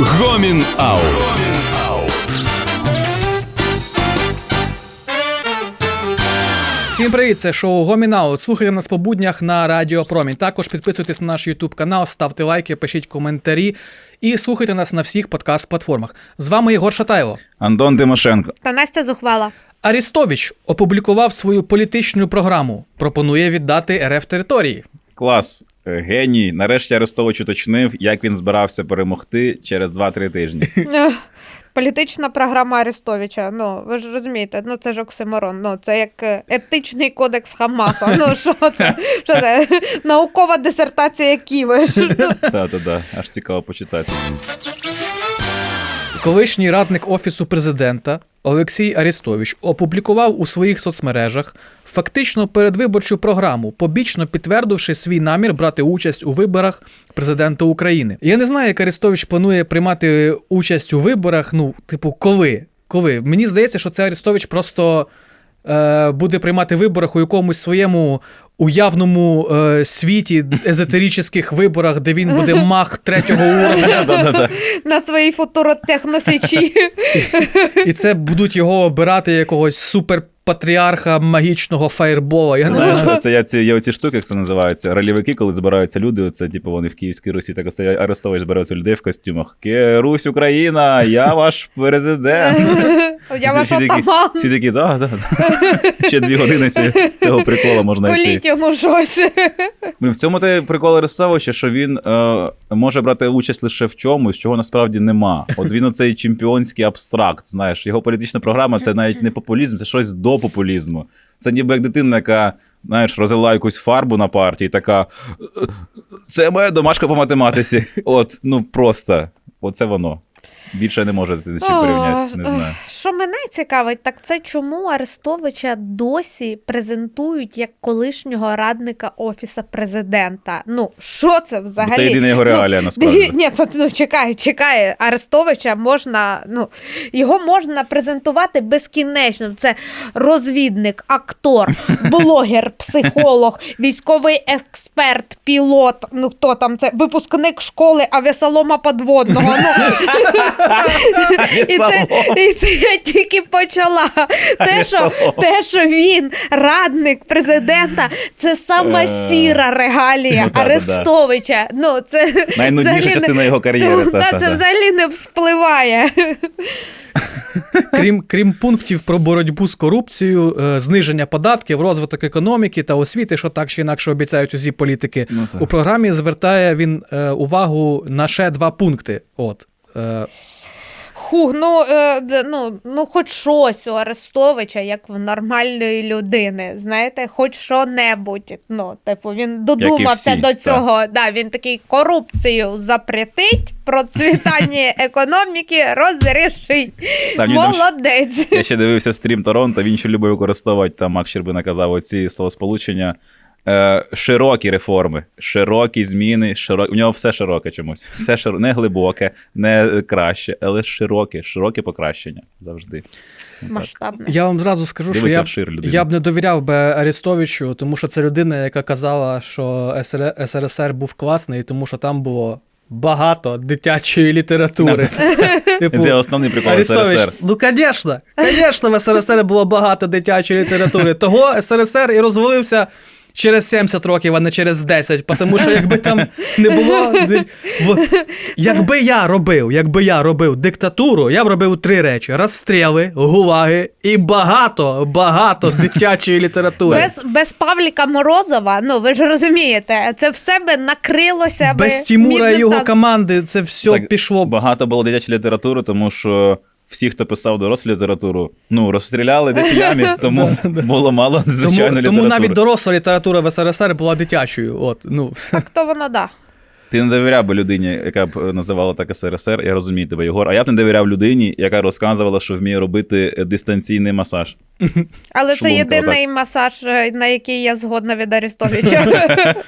Гомін Аут. Всім привіт, це шоу Гомінаут. Слухайте нас по буднях на Радіо Промінь. Також підписуйтесь на наш YouTube канал, ставте лайки, пишіть коментарі і слухайте нас на всіх подкаст-платформах. З вами Єгор Шатайло. Антон Тимошенко. Та Настя зухвала. Арістович опублікував свою політичну програму. Пропонує віддати РФ території. Клас. Е, Геній. Нарешті Арестович уточнив, як він збирався перемогти через 2-3 тижні. Політична програма Арестовича. Ну, ви ж розумієте, ну це ж оксиморон. Ну, це як е, етичний кодекс Хамаса. Ну, що це? Що це? Наукова дисертація Ківи. Ну, Та-та-та, аж цікаво почитати. Колишній радник офісу президента Олексій Арістович опублікував у своїх соцмережах фактично передвиборчу програму, побічно підтвердивши свій намір брати участь у виборах президента України. Я не знаю, як Арістович планує приймати участь у виборах. Ну, типу, коли? Коли? Мені здається, що це Арістович просто буде приймати в виборах у якомусь своєму уявному е, світі езотеричних виборах, де він буде мах третього уровня. На своїй футуротехносічі. І це будуть його обирати якогось суперпатріарха магічного фаєрбола. Я не знаю. Це я ці, є оці штуки, як це називається. Ролівики, коли збираються люди, це типу вони в Київській Русі, так оце Арестович збирається людей в костюмах. Русь, Україна, я ваш президент. Я ваш Всі. Всі такі, да, да, да. Ще дві години цього прикола можна йти. Коліть йому щось. Блін, в цьому те прикол Арестовича, що він е, може брати участь лише в чомусь, чого насправді нема. От він оцей чемпіонський абстракт. Знаєш, його політична програма це навіть не популізм, це щось до популізму. Це ніби як дитина, яка. Знаєш, розлила якусь фарбу на партії, така. «Е, Це моя домашка по математиці. От, ну просто. Оце воно. Більше не може з чим порівняти. Не знаю. Що мене цікавить, так це чому Арестовича досі презентують як колишнього радника офіса президента. Ну, що це взагалі? Бо це єдина його Ну, насправді. Диві- Ні, ну чекай, чекай. Арестовича можна, ну його можна презентувати безкінечно. Це розвідник, актор, блогер, психолог, військовий експерт, пілот. Ну хто там це? Випускник школи авіасалома подводного. Ну, і, це, і це я тільки почала. Те що, те, що він радник президента, це сама Е, сіра регалія ну. Арестовича. Ну, це Найнудніша взагалі частина його кар'єри, це взагалі не вспливає. Крім, крім пунктів про боротьбу з корупцією, е, зниження податків, розвиток економіки та освіти, що так чи інакше обіцяють усі політики, Ну, у програмі звертає він е, увагу на ще два пункти. От. Хух, ну, е, ну, ну хоч щось у Арестовича, як в нормальної людини. Знаєте, хоч що-небудь. Ну, типу, він додумався всі, до цього. Да, він такий корупцію запретить, процвітання економіки розрішить. Та, там Молодець. Я ще дивився стрім Торонто, він ще любить використовувати, там Макс Щербина казав оці словосполучення. Е, широкі реформи, широкі зміни, широкі. У нього все широке чомусь. Все широке, не глибоке, не краще, але широке, широке покращення завжди. Масштабне. я вам зразу скажу, що я, вшир я б не довіряв би Арестовичу, тому що це людина, яка казала, що СР, СРСР був класний, тому що там було багато дитячої літератури. Типу, Це основний прикол Арестович, СРСР. ну звісно, звісно, в СРСР було багато дитячої літератури. Того СРСР і розвалився через 70 років, а не через 10. Тому що якби там не було. Якби я робив, якби я робив диктатуру, я б робив три речі: розстріли, гулаги і багато, багато дитячої літератури. Без, без Павліка Морозова, ну ви ж розумієте, це в себе накрилося би Без Тімура і його команди це все Так, пішло. Багато було дитячої літератури, тому що всі, хто писав дорослу літературу, ну розстріляли десь в ямі, тому було мало Тому, звичайної тому навіть доросла література в СРСР була дитячою. От, ну. То воно да. Ти не довіряв би людині, яка б е, називала так СРСР, я розумію тебе, Єгор. А я б не довіряв людині, яка розказувала, що вміє робити е, дистанційний масаж. Але це Шлунка, єдиний масаж, е, на який я згодна від Арестовича.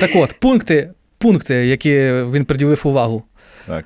Так от, пункти, пункти, які він приділив увагу. Так.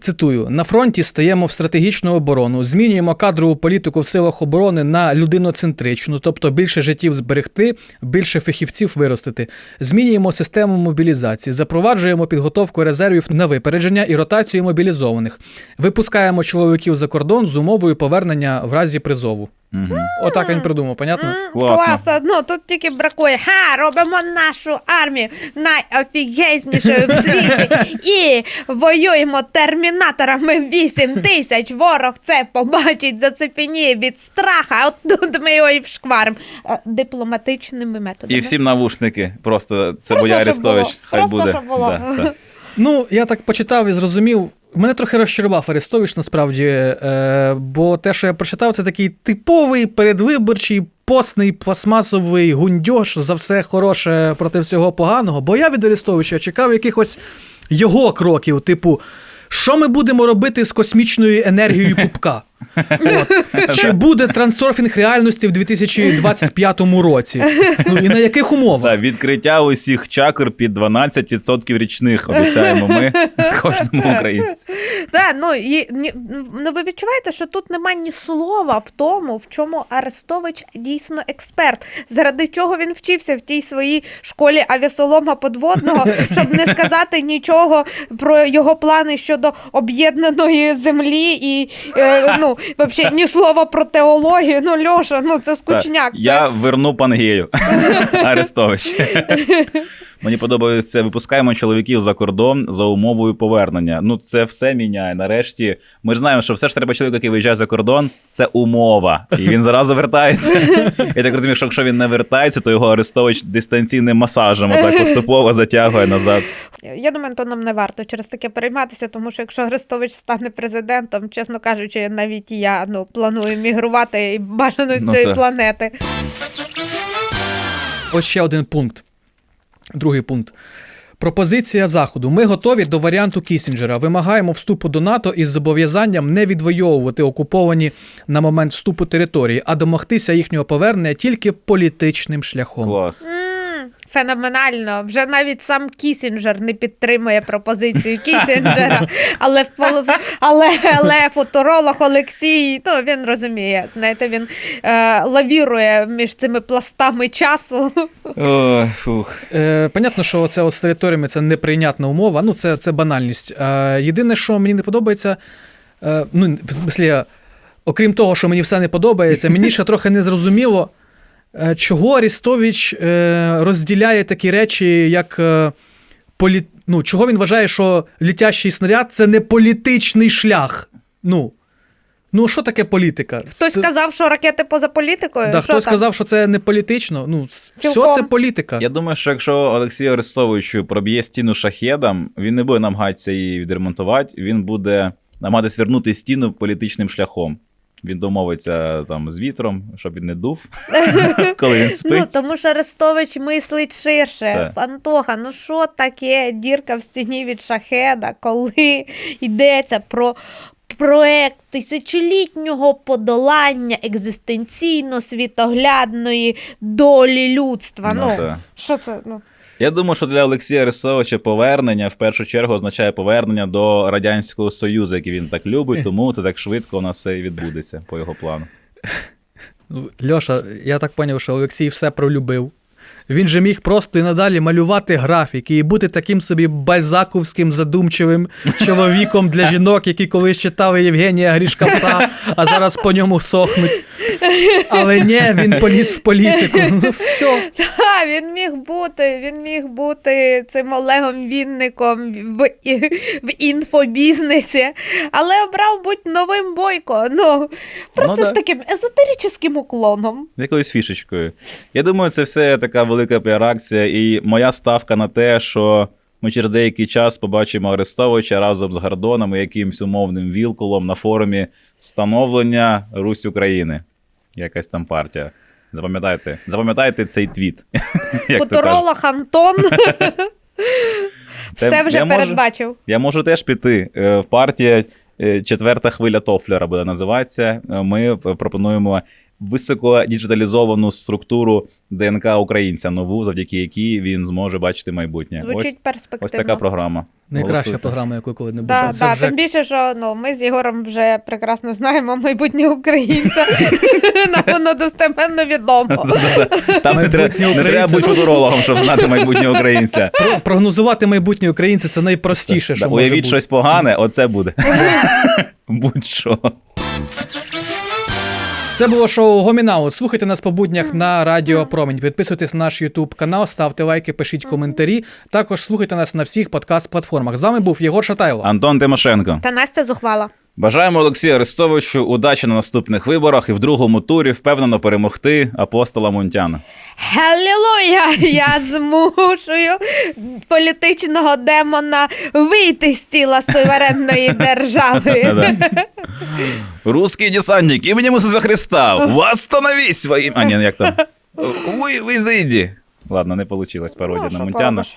Цитую: на фронті стаємо в стратегічну оборону, змінюємо кадрову політику в силах оборони на людиноцентричну, тобто більше життів зберегти, більше фахівців виростити. Змінюємо систему мобілізації, запроваджуємо підготовку резервів на випередження і ротацію мобілізованих. Випускаємо чоловіків за кордон з умовою повернення в разі призову. Угу. Отак він придумав, понятно? Класно. Класно. Ну тут тільки бракує. Ха, робимо нашу армію найофігезнішою в світі і воюємо термінаторами 8 тисяч. Ворог це побачить, зацепеніє від страха. От тут ми його і вшкваримо Е, дипломатичними методами. І всім навушники. Просто це Просто, щоб було. Арестович. Хай Просто, буде. щоб було. Да, так. Ну, я так почитав і зрозумів. Мене трохи розчарував Арестович, насправді, е, бо те, що я прочитав, це такий типовий передвиборчий постний пластмасовий гундьош за все хороше проти всього поганого. Бо я від Арестовича чекав якихось його кроків, типу. Що ми будемо робити з космічною енергією пупка? Чи буде трансерфінг реальності в 2025 році? Ну і на яких умовах? Відкриття усіх чакр під 12% річних обіцяємо ми кожному українцю. Так, ну, і, ні, ну ви відчуваєте, що тут немає ні слова в тому, в чому Арестович дійсно експерт, заради чого він вчився в тій своїй школі авіасолома подводного, щоб не сказати нічого про його плани щодо об'єднаної землі і е, ну, взагалі ні слова про теологію. Ну, Льоша, ну це скучняк. Це... Я верну Пангею Арестович. Мені подобається, випускаємо чоловіків за кордон за умовою повернення. Ну, це все міняє. Нарешті ми ж знаємо, що все ж треба чоловік, який виїжджає за кордон, це умова. І він зразу вертається. Я так розумію, що якщо він не вертається, то його Арестович дистанційним масажем отак поступово затягує назад. Я думаю, то нам не варто через таке перейматися, тому що якщо Арестович стане президентом, чесно кажучи, навіть я ну, планую мігрувати і бажано з Ну, цієї так. планети. Ось ще один пункт. Другий пункт. Пропозиція Заходу. Ми готові до варіанту Кісінджера. Вимагаємо вступу до НАТО із зобов'язанням не відвоювати окуповані на момент вступу території, а домогтися їхнього повернення тільки політичним шляхом. Клас. Феноменально. Вже навіть сам Кісінджер не підтримує пропозицію Кісінджера, але, але, але футуролог Олексій, ну він розуміє. Знаєте, він е, лавірує між цими пластами часу. Фух. Е, понятно, що це от з територіями це неприйнятна умова, ну це, це банальність. Е, єдине, що мені не подобається, е, ну, в смислі, окрім того, що мені все не подобається, мені ще трохи не зрозуміло, чого Арістович е, розділяє такі речі, як е, полі... ну, чого він вважає, що літящий снаряд це не політичний шлях. Ну, ну що таке політика? Хтось Це- сказав, що ракети поза політикою. Да, Що хтось там? сказав, що це не політично. Ну, все це політика. Я думаю, що якщо Олексію Арестовичу проб'є стіну шахедом, він не буде намагатися її відремонтувати, він буде намагатися вернути стіну політичним шляхом. Він домовиться там з вітром, щоб він не дув, коли він Ну, тому що Арестович мислить ширше. Антоха, ну що таке дірка в стіні від шахеда, коли йдеться про проект тисячолітнього подолання екзистенційно-світоглядної долі людства. Ну, Ну, що це? Ну, Я думаю, що для Олексія Арестовича повернення в першу чергу означає повернення до Радянського Союзу, який він так любить, тому це так швидко у нас все і відбудеться по його плану. Ну, Льоша, я так зрозумів, що Олексій все пролюбив. Він же міг просто і надалі малювати графіки і бути таким собі бальзаковським задумчивим чоловіком для жінок, які колись читали Євгенія Грішкавця, а зараз по ньому сохнуть. Але ні, він поліз в політику. Ну, все. та, він міг бути, він міг бути цим Олегом Вінником в, в інфобізнесі, але обрав бути новим бойко. Ну, просто Ну, з таким езотеричним уклоном. Якоюсь фішечкою. Я думаю, це все така велика піар-акція, і моя ставка на те, що ми через деякий час побачимо Арестовича разом з Гордоном і якимсь умовним вілкулом на форумі становлення Русь України. Якась там партія. Запам'ятайте, запам'ятайте цей твіт. Футуролог Антон все вже я можу- передбачив. Я можу теж піти. Е, Партія е, четверта хвиля Тофлера буде називатися. Е, Ми пропонуємо високо діджиталізовану структуру ДНК українця, нову, завдяки якій він зможе бачити майбутнє. Звучить Ось, перспективно. ось така програма. Найкраща Голосуйте. програма, яку коли-небудь. Да, Це да, вже Тим більше, що ну, ми з Єгором вже прекрасно знаємо майбутнього українця. Нам воно достеменно відомо. Там не, треба- Майбутнє не бути футурологом, щоб знати майбутнього українця. Прогнозувати майбутнє українця це найпростіше, що Да, може Уявіть щось погане, оце буде. Будь-що. Це було шоу Гомінау. Слухайте нас по буднях на Радіо Промінь. Підписуйтесь на наш Ютуб канал, ставте лайки, пишіть коментарі. Також слухайте нас на всіх подкаст-платформах. З вами був Єгор Шатайло. Антон Тимошенко. Та Настя зухвала. Бажаємо Олексію Арестовичу удачі на наступних виборах і в другому турі впевнено перемогти апостола Мунтяна. Халілуя! Я змушую політичного демона вийти з тіла суверенної держави. Да. Русский десантник именем Иисуса Христа, восстановись во имя... А, ні, як там? Ви, ви зайди. Ладно, не вийшло пародія Ну, на поробиш?